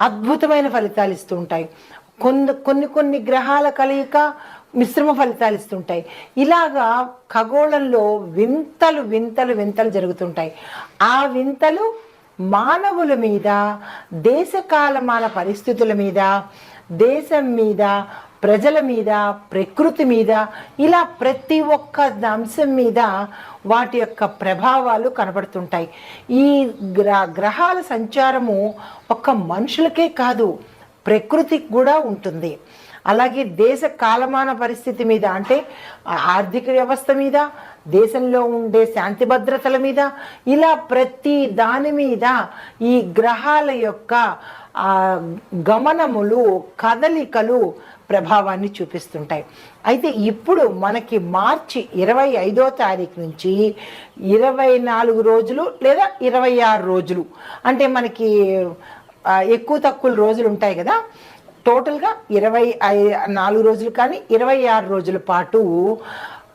అద్భుతమైన ఫలితాలు ఇస్తుంటాయి. కొన్ని కొన్ని కొన్ని గ్రహాల కలయిక మిశ్రమ ఫలితాలు ఇస్తుంటాయి. ఇలాగా ఖగోళంలో వింతలు వింతలు వింతలు జరుగుతుంటాయి. ఆ వింతలు మానవుల మీద దేశకాలమాన పరిస్థితుల మీద దేశం మీద ప్రజల మీద ప్రకృతి మీద ఇలా ప్రతి ఒక్క అంశం మీద వాటి యొక్క ప్రభావాలు కనబడుతుంటాయి. ఈ గ్ర గ్రహాల సంచారము ఒక్క మనుషులకే కాదు ప్రకృతికి కూడా ఉంటుంది. అలాగే దేశ కాలమాన పరిస్థితి మీద అంటే ఆర్థిక వ్యవస్థ మీద దేశంలో ఉండే శాంతి భద్రతల మీద ఇలా ప్రతి దాని మీద ఈ గ్రహాల యొక్క గమనములు కదలికలు ప్రభావాన్ని చూపిస్తుంటాయి. అయితే ఇప్పుడు మనకి మార్చి ఇరవై ఐదో తారీఖు నుంచి ఇరవై నాలుగు రోజులు లేదా ఇరవై ఆరు రోజులు. అంటే మనకి ఎక్కువ తక్కువ రోజులు ఉంటాయి కదా. టోటల్గా ఇరవై ఐ- నాలుగు రోజులు కానీ ఇరవై ఆరు రోజుల పాటు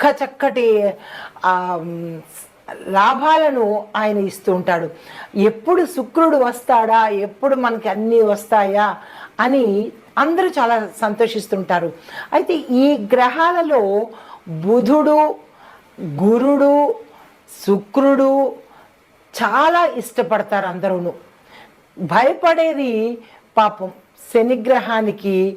చక్క చక్కటి లాభాలను ఆయన ఇస్తూ ఉంటాడు. ఎప్పుడు శుక్రుడు వస్తాడా? ఎప్పుడు మనకి అన్నీ వస్తాయా? అని అందరూ చాలా సంతోషిస్తుంటారు. అయితే ఈ గ్రహాలలో బుధుడు గురుడు శుక్రుడు చాలా ఇష్టపడతారు అందరూను. భయపడేది పాపం. శనిగ్రహానికి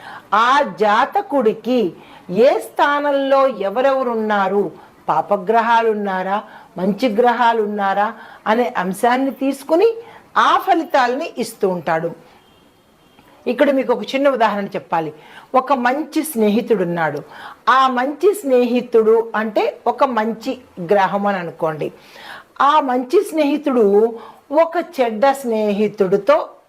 ఆ జాతకుడికి ఏ స్థానంలో ఎవరెవరున్నారు? పాపగ్రహాలున్నారా? మంచి గ్రహాలు ఉన్నారా అనే అంశాన్ని తీసుకుని ఆ ఫలితాలని ఇస్తూ ఉంటాడు. ఇక్కడ మీకు ఒక చిన్న ఉదాహరణ చెప్పాలి. ఒక మంచి స్నేహితుడు ఉన్నాడు ఆ మంచి స్నేహితుడు అంటే ఒక మంచి గ్రహం అని అనుకోండి. ఆ మంచి స్నేహితుడు ఒక చెడ్డ స్నేహితుడితో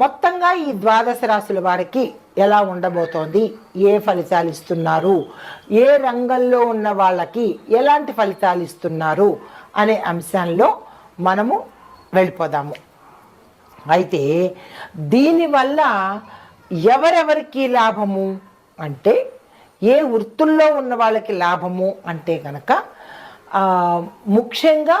మొత్తంగా ఈ ద్వాదశ రాశుల వారికి ఎలా ఉండబోతోంది? ఏ ఫలితాలు ఇస్తున్నారు? ఏ రంగంలో ఉన్న వాళ్ళకి ఎలాంటి ఫలితాలు ఇస్తున్నారు? అనే అంశంలో మనము వెళ్ళిపోదాము. అయితే దీనివల్ల ఎవరెవరికి లాభము? అంటే ఏ వృత్తుల్లో ఉన్న వాళ్ళకి లాభము? అంటే కనుక ముఖ్యంగా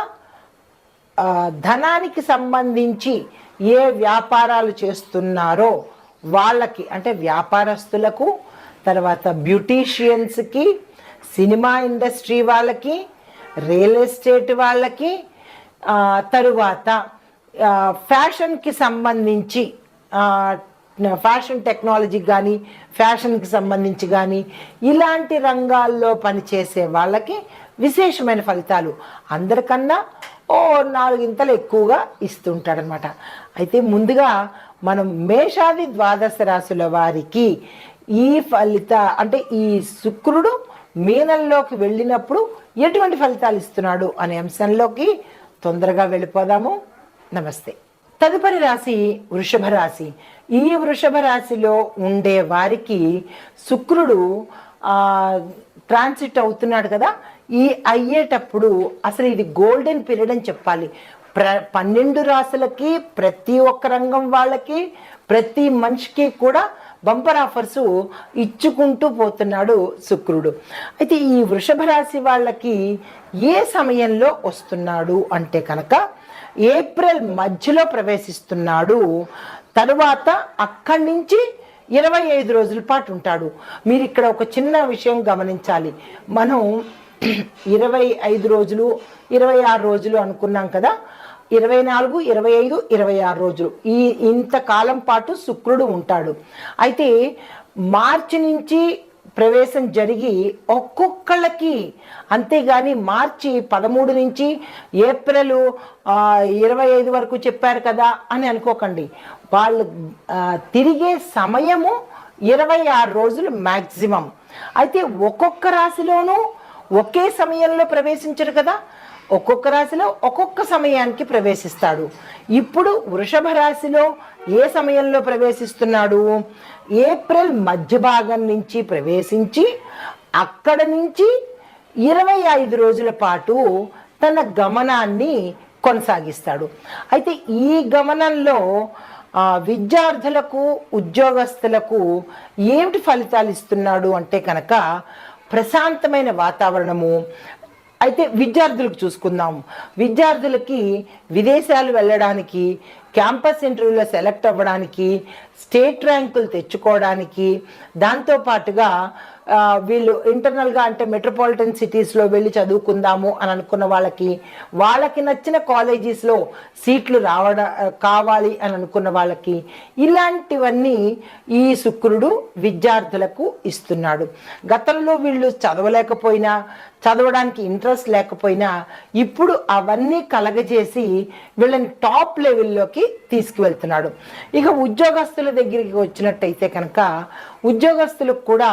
ధనానికి సంబంధించి ఏ వ్యాపారాలు చేస్తున్నారో వాళ్ళకి అంటే వ్యాపారస్తులకు తర్వాత బ్యూటీషియన్స్కి సినిమా ఇండస్ట్రీ వాళ్ళకి రియల్ ఎస్టేట్ వాళ్ళకి తరువాత ఫ్యాషన్కి సంబంధించి ఫ్యాషన్ టెక్నాలజీ కానీ ఫ్యాషన్కి సంబంధించి కానీ ఇలాంటి రంగాల్లో పనిచేసే వాళ్ళకి విశేషమైన ఫలితాలు అందరికన్నా ఓ నాలుగింతలు ఎక్కువగా ఇస్తుంటాడనమాట. అయితే ముందుగా మనం మేషాది ద్వాదశ రాశుల వారికి ఈ ఫలిత అంటే ఈ శుక్రుడు మీనంలోకి వెళ్ళినప్పుడు ఎటువంటి ఫలితాలు ఇస్తున్నాడు అనే అంశంలోకి తొందరగా వెళ్ళిపోదాము. నమస్తే. తదుపరి రాశి వృషభ రాశి. ఈ వృషభ రాశిలో ఉండే వారికి శుక్రుడు ట్రాన్సిట్ అవుతున్నాడు కదా ఈ అయ్యేటప్పుడు అసలు ఇది గోల్డెన్ పీరియడ్ అని చెప్పాలి. ప్ర పన్నెండు రాశులకి ప్రతి ఒక్క రంగం వాళ్ళకి ప్రతి మనిషికి కూడా బంపర్ ఆఫర్స్ ఇచ్చుకుంటూ పోతున్నాడు శుక్రుడు. అయితే ఈ వృషభ రాశి వాళ్ళకి ఏ సమయంలో వస్తున్నాడు అంటే కనుక ఏప్రిల్ మధ్యలో ప్రవేశిస్తున్నాడు. తరువాత అక్కడి నుంచి ఇరవై ఐదు రోజుల పాటు ఉంటాడు. మీరు ఇక్కడ ఒక చిన్న విషయం గమనించాలి. మనం ఇరవై ఐదు రోజులు ఇరవై ఆరు రోజులు అనుకున్నాం కదా ఇరవై నాలుగు ఇరవై ఐదు ఇరవై ఆరు రోజులు. ఈ ఇంతకాలం పాటు శుక్రుడు ఉంటాడు. అయితే మార్చి నుంచి ప్రవేశం జరిగి ఒక్కొక్కళ్ళకి అంతేగాని మార్చి పదమూడు నుంచి ఏప్రిల్ ఇరవై ఐదు వరకు చెప్పారు కదా అని అనుకోకండి. వాళ్ళు తిరిగే సమయము ఇరవై ఆరు రోజులు మ్యాక్సిమం అయితే ఒక్కొక్క రాశిలోనూ ఒకే సమయంలో ప్రవేశించరు కదా. ఒక్కొక్క రాశిలో ఒక్కొక్క సమయానికి ప్రవేశిస్తాడు. ఇప్పుడు వృషభ రాశిలో ఏ సమయంలో ప్రవేశిస్తున్నాడు? ఏప్రిల్ మధ్య భాగం నుంచి ప్రవేశించి అక్కడ నుంచి ఇరవై ఐదు రోజుల పాటు తన గమనాన్ని కొనసాగిస్తాడు. అయితే ఈ గమనంలో విద్యార్థులకు ఉద్యోగస్తులకు ఏమిటి ఫలితాలు ఇస్తున్నాడు అంటే కనుక ప్రశాంతమైన వాతావరణము అయితే విద్యార్థులకు చూసుకుందాం. విద్యార్థులకి విదేశాలు వెళ్ళడానికి క్యాంపస్ ఇంటర్వ్యూలో సెలెక్ట్ అవ్వడానికి స్టేట్ ర్యాంకులు తెచ్చుకోవడానికి దాంతోపాటుగా వీళ్ళు ఇంటర్నల్గా అంటే మెట్రోపాలిటన్ సిటీస్లో వెళ్ళి చదువుకుందాము అని అనుకున్న వాళ్ళకి వాళ్ళకి నచ్చిన కాలేజెస్లో సీట్లు రావడ కావాలి అని అనుకున్న వాళ్ళకి ఇలాంటివన్నీ ఈ శుక్రుడు విద్యార్థులకు ఇస్తున్నాడు. గతంలో వీళ్ళు చదవలేకపోయినా చదవడానికి ఇంట్రెస్ట్ లేకపోయినా ఇప్పుడు అవన్నీ కలగజేసి వీళ్ళని టాప్ లెవెల్లోకి తీసుకువెళ్తున్నాడు. ఇక ఉద్యోగస్తుల దగ్గరికి వచ్చినట్టయితే కనుక ఉద్యోగస్తులకు కూడా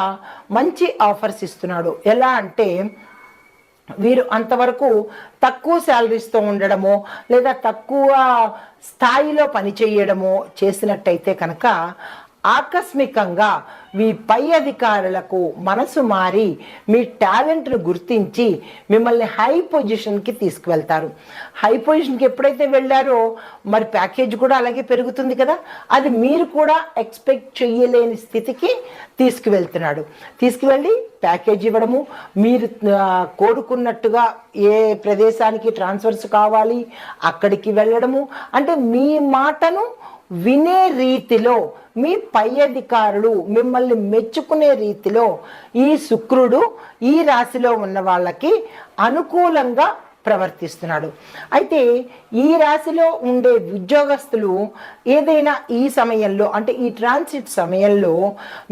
మంచి ఆఫర్స్ ఇస్తున్నాడు. ఎలా అంటే వీరు అంతవరకు తక్కువ శాలరీస్తో ఉండడమో లేదా తక్కువ స్థాయిలో పని చేయడమో చేసినట్టయితే కనుక ఆకస్మికంగా మీ పై అధికారులకు మనసు మారి మీ టాలెంట్ను గుర్తించి మిమ్మల్ని హై పొజిషన్కి తీసుకువెళ్తారు. హై పొజిషన్కి ఎప్పుడైతే వెళ్ళారో మరి ప్యాకేజ్ కూడా అలాగే పెరుగుతుంది కదా? అది మీరు కూడా ఎక్స్పెక్ట్ చేయలేని స్థితికి తీసుకువెళ్తున్నాడు. తీసుకువెళ్ళి ప్యాకేజ్ ఇవ్వడము మీరు కోరుకున్నట్టుగా ఏ ప్రదేశానికి ట్రాన్స్ఫర్స్ కావాలి అక్కడికి వెళ్ళడము అంటే మీ మాటను వినే రీతిలో మీ పై అధికారులు మిమ్మల్ని మెచ్చుకునే రీతిలో ఈ శుక్రుడు ఈ రాశిలో ఉన్న వాళ్ళకి అనుకూలంగా ప్రవర్తిస్తున్నాడు. అయితే ఈ రాశిలో ఉండే ఉద్యోగస్తులు ఏదైనా ఈ సమయంలో అంటే ఈ ట్రాన్సిట్ సమయంలో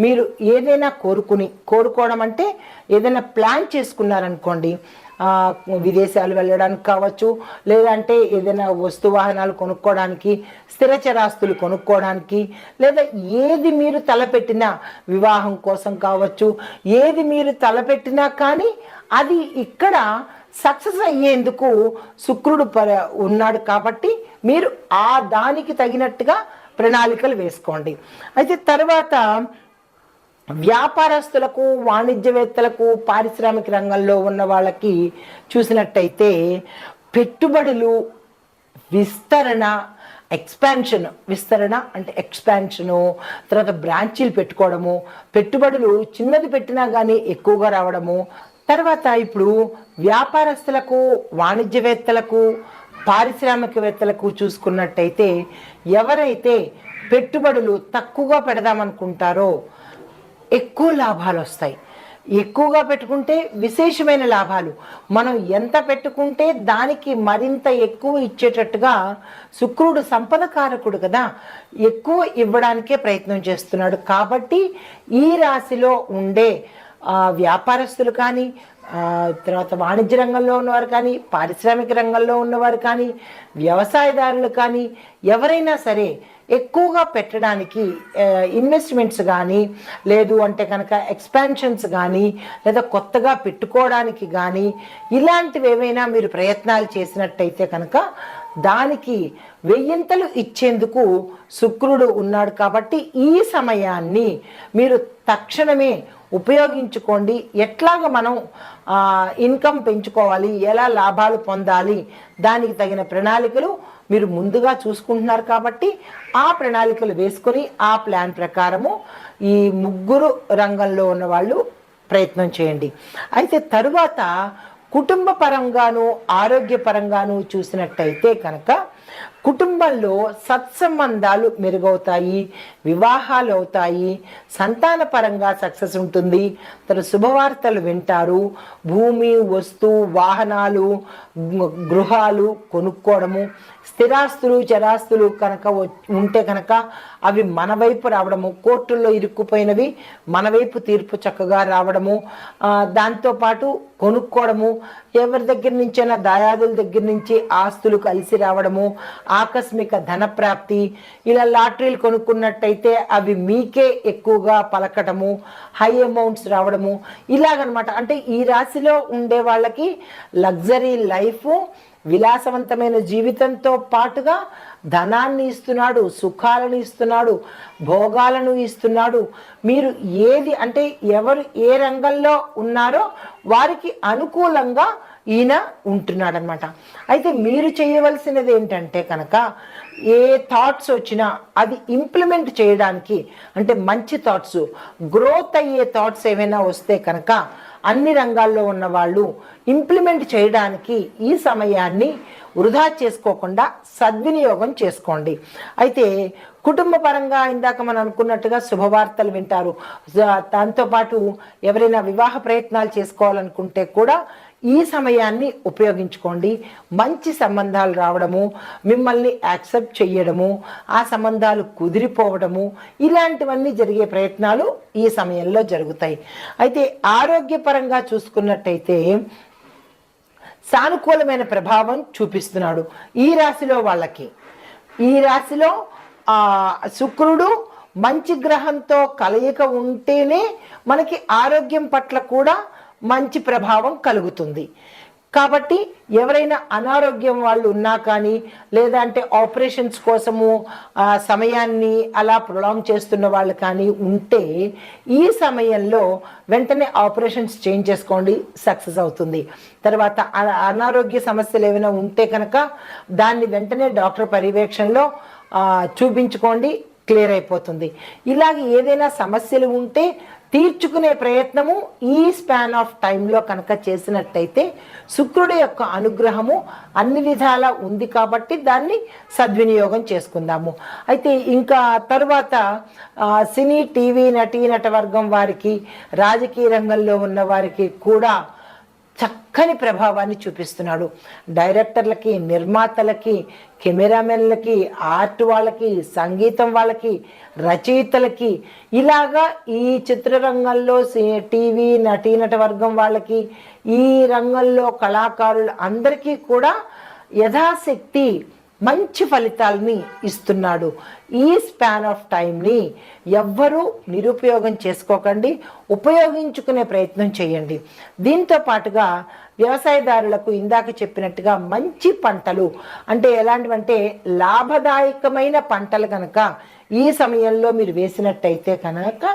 మీరు ఏదైనా కోరుకుని కోరుకోవడం అంటే ఏదైనా ప్లాన్ చేసుకున్నారనుకోండి విదేశాలు వెళ్ళడానికి కావచ్చు లేదంటే ఏదైనా వస్తు వాహనాలు కొనుక్కోవడానికి స్థిర చరాస్తులు కొనుక్కోవడానికి లేదా ఏది మీరు తలపెట్టినా వివాహం కోసం కావచ్చు ఏది మీరు తలపెట్టినా కానీ అది ఇక్కడ సక్సెస్ అయ్యేందుకు శుక్రుడు ప ఉన్నాడు కాబట్టి మీరు ఆ దానికి తగినట్టుగా ప్రణాళికలు వేసుకోండి. అయితే తర్వాత వ్యాపారస్తులకు వాణిజ్యవేత్తలకు పారిశ్రామిక రంగంలో ఉన్న వాళ్ళకి చూసినట్టయితే పెట్టుబడులు విస్తరణ ఎక్స్పాన్షన్ విస్తరణ అంటే ఎక్స్పాన్షను తర్వాత బ్రాంచీలు పెట్టుకోవడము పెట్టుబడులు చిన్నది పెట్టినా కానీ ఎక్కువగా రావడము తర్వాత ఇప్పుడు వ్యాపారస్తులకు వాణిజ్యవేత్తలకు పారిశ్రామికవేత్తలకు చూసుకున్నట్టయితే ఎవరైతే పెట్టుబడులు తక్కువగా పెడదామనుకుంటారో ఎక్కువ లాభాలు వస్తాయి. ఎక్కువగా పెట్టుకుంటే విశేషమైన లాభాలు. మనం ఎంత పెట్టుకుంటే దానికి మరింత ఎక్కువ ఇచ్చేటట్టుగా శుక్రుడు సంపద కారకుడు కదా. ఎక్కువ ఇవ్వడానికే ప్రయత్నం చేస్తున్నాడు. కాబట్టి ఈ రాశిలో ఉండే వ్యాపారస్తులు కానీ తర్వాత వాణిజ్య రంగంలో ఉన్నవారు కానీ పారిశ్రామిక రంగంలో ఉన్నవారు కానీ వ్యవసాయదారులు కానీ ఎవరైనా సరే ఎక్కువగా పెట్టడానికి ఇన్వెస్ట్మెంట్స్ కానీ లేదు అంటే కనుక ఎక్స్పాన్షన్స్ కానీ లేదా కొత్తగా పెట్టుకోవడానికి కానీ ఇలాంటివి ఏమైనా మీరు ప్రయత్నాలు చేసినట్టయితే కనుక దానికి వెయ్యింతలు ఇచ్చేందుకు శుక్రుడు ఉన్నాడు కాబట్టి ఈ సమయాన్ని మీరు తక్షణమే ఉపయోగించుకోండి. ఎట్లాగ మనం ఇన్కమ్ పెంచుకోవాలి ఎలా లాభాలు పొందాలి దానికి తగిన ప్రణాళికలు మీరు ముందుగా చూసుకుంటున్నారు కాబట్టి ఆ ప్రణాళికలు వేసుకొని ఆ ప్లాన్ ప్రకారము ఈ ముగ్గురు రంగంలో ఉన్న వాళ్ళు ప్రయత్నం చేయండి. అయితే తరువాత కుటుంబ పరంగాను ఆరోగ్యపరంగాను చూసినట్టయితే కనుక కుటుంబంలో సత్సంబంధాలు మెరుగవుతాయి వివాహాలు అవుతాయి సంతాన పరంగా సక్సెస్ ఉంటుంది. తన శుభవార్తలు వింటారు. భూమి వస్తు వాహనాలు గృహాలు కొనుక్కోవడము స్థిరాస్తులు చరాస్తులు కనుక ఉంటే కనుక అవి మన వైపు రావడము కోర్టుల్లో ఇరుక్కుపోయినవి మన వైపు తీర్పు చక్కగా రావడము దాంతోపాటు కొనుక్కోవడము ఎవరి దగ్గర నుంచైనా దాయాదుల దగ్గర నుంచి ఆస్తులు కలిసి రావడము ఆకస్మిక ధన ప్రాప్తి ఇలా లాటరీలు కొనుక్కున్నట్టయితే అవి మీకే ఎక్కువగా పలకటము హై అమౌంట్స్ రావడము ఇలాగనమాట. అంటే ఈ రాశిలో ఉండే వాళ్ళకి లగ్జరీ లైఫ్ విలాసవంతమైన జీవితంతో పాటుగా ధనాన్ని ఇస్తున్నాడు సుఖాలను ఇస్తున్నాడు భోగాలను ఇస్తున్నాడు. మీరు ఏది అంటే ఎవరు ఏ రంగంలో ఉన్నారో వారికి అనుకూలంగా ఈయన ఉంటున్నాడనమాట అయితే మీరు చేయవలసినది ఏంటంటే కనుక ఏ థాట్స్ వచ్చినా అది ఇంప్లిమెంట్ చేయడానికి అంటే మంచి థాట్స్ గ్రోత్ అయ్యే థాట్స్ ఏమైనా వస్తే కనుక అన్ని రంగాల్లో ఉన్న వాళ్ళు ఇంప్లిమెంట్ చేయడానికి ఈ సమయాన్ని వృధా చేసుకోకుండా సద్వినియోగం చేసుకోండి. అయితే కుటుంబ పరంగా ఇందాక మనం అనుకున్నట్టుగా శుభవార్తలు వింటారు. దాంతోపాటు ఎవరైనా వివాహ ప్రయత్నాలు చేసుకోవాలనుకుంటే కూడా ఈ సమయాన్ని ఉపయోగించుకోండి. మంచి సంబంధాలు రావడము మిమ్మల్ని యాక్సెప్ట్ చేయడము ఆ సంబంధాలు కుదిరిపోవడము ఇలాంటివన్నీ జరిగే ప్రయత్నాలు ఈ సమయంలో జరుగుతాయి. అయితే ఆరోగ్యపరంగా చూసుకున్నట్టయితే సానుకూలమైన ప్రభావం చూపిస్తున్నాడు ఈ రాశిలో వాళ్ళకి. ఈ రాశిలో శుక్రుడు మంచి గ్రహంతో కలయిక ఉంటేనే మనకి ఆరోగ్యం పట్ల కూడా మంచి ప్రభావం కలుగుతుంది. కాబట్టి ఎవరైనా అనారోగ్యం వాళ్ళు ఉన్నా కానీ లేదా అంటే ఆపరేషన్స్ కోసము సమయాన్ని అలా ప్రొలాంగ్ చేస్తున్న వాళ్ళు కానీ ఉంటే ఈ సమయంలో వెంటనే ఆపరేషన్స్ చేంజ్ చేసుకోండి సక్సెస్ అవుతుంది. తర్వాత అనారోగ్య సమస్యలు ఏమైనా ఉంటే కనుక దాన్ని వెంటనే డాక్టర్ పర్యవేక్షణలో చూపించుకోండి క్లియర్ అయిపోతుంది. ఇలాగ ఏదైనా సమస్యలు ఉంటే తీర్చుకునే ప్రయత్నము ఈ స్పాన్ ఆఫ్ టైంలో కనుక చేసినట్టయితే శుక్రుడి యొక్క అనుగ్రహము అన్ని విధాలా ఉంది కాబట్టి దాన్ని సద్వినియోగం చేసుకుందాము. అయితే ఇంకా తరువాత సినీ టీవీ నటీ నటవర్గం వారికి రాజకీయ రంగంలో ఉన్న వారికి కూడా చక్కని ప్రభావాన్ని చూపిస్తున్నాడు. డైరెక్టర్లకి నిర్మాతలకి కెమెరామెన్లకి ఆర్ట్ వాళ్ళకి సంగీతం వాళ్ళకి రచయితలకి ఇలాగా ఈ చిత్రరంగంలో టీవీ నటీనట వర్గం వాళ్ళకి ఈ రంగంలో కళాకారులు అందరికీ కూడా యథాశక్తి మంచి ఫలితాలని ఇస్తున్నాడు. ఈ స్పాన్ ఆఫ్ టైంని ఎవ్వరూ నిరుపయోగం చేసుకోకండి ఉపయోగించుకునే ప్రయత్నం చేయండి. దీంతో పాటుగా వ్యవసాయదారులకు ఇందాక చెప్పినట్టుగా మంచి పంటలు అంటే ఎలాంటివంటే లాభదాయకమైన పంటలు కనుక ఈ సమయంలో మీరు వేసినట్టయితే కనుక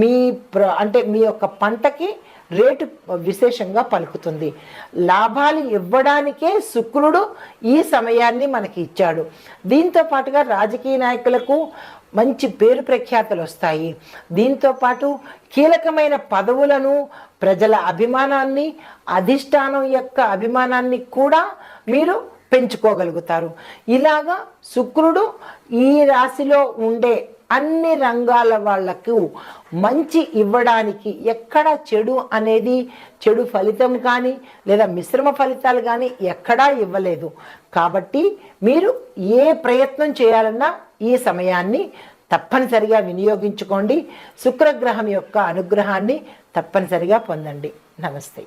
మీ ప్ర అంటే మీ యొక్క పంటకి రేటు విశేషంగా పలుకుతుంది. లాభాలు ఇవ్వడానికే శుక్రుడు ఈ సమయాన్ని మనకి ఇచ్చాడు. దీంతో పాటుగా రాజకీయ నాయకులకు మంచి పేరు ప్రఖ్యాతలు వస్తాయి. దీంతో పాటు కీలకమైన పదవులను ప్రజల అభిమానాన్ని అధిష్టానం యొక్క అభిమానాన్ని కూడా మీరు పెంచుకోగలుగుతారు. ఇలాగా శుక్రుడు ఈ రాశిలో ఉండే అన్ని రంగాల వాళ్ళకు మంచి ఇవ్వడానికి ఎక్కడ చెడు అనేది చెడు ఫలితం కానీ లేదా మిశ్రమ ఫలితాలు కానీ ఎక్కడా ఇవ్వలేదు. కాబట్టి మీరు ఏ ప్రయత్నం చేయాలన్నా ఈ సమయాన్ని తప్పనిసరిగా వినియోగించుకోండి. శుక్రగ్రహం యొక్క అనుగ్రహాన్ని తప్పనిసరిగా పొందండి. నమస్తే.